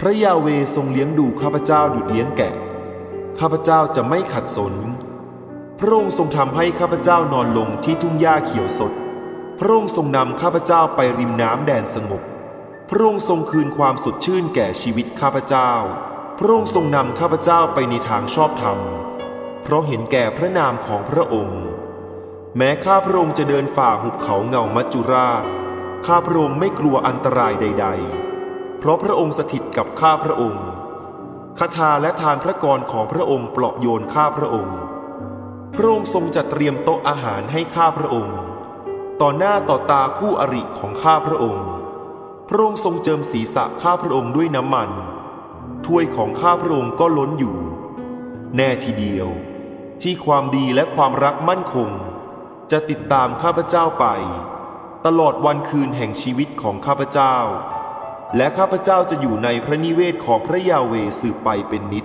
พระยาเวทรงเลี้ยงดูข้าพเจ้าดุจเลี้ยงแกะ ข้าพเจ้าจะไม่ขัดสน พระองค์ทรงทำให้ข้าพเจ้านอนลงที่ทุ่งหญ้าเขียวสด พระองค์ทรงนำข้าพเจ้าไปริมน้ำแดนสงบ พระองค์ทรงคืนความสดชื่นแก่ชีวิตข้าพเจ้า พระองค์ทรงนำข้าพเจ้าไปในทางชอบธรรม เพราะเห็นแก่พระนามของพระองค์ แม้ข้าพระองค์จะเดินฝ่าหุบเขาเงามัจจุราช ข้าพระองค์ไม่กลัวอันตรายใด ๆ เพราะพระองค์สถิตกับข้าพระองค์คาถาและทานพระกรของพระองค์ปลอบโยนข้าพระองค์ พระองค์ทรงจัดเตรียมโต๊ะอาหารให้ข้าพระองค์ ต่อหน้าต่อตาคู่อริของข้าพระองค์ พระองค์ทรงเจิมศีรษะข้าพระองค์ด้วยน้ำมัน ถ้วยของข้าพระองค์ก็ล้นอยู่ แน่ทีเดียว ที่ความดีและความรักมั่นคง จะติดตามข้าพเจ้าไป ตลอดวันคืนแห่งชีวิตของข้าพเจ้า และข้าพเจ้าจะอยู่ในพระนิเวศของพระยาเวสืบไปเป็นนิจ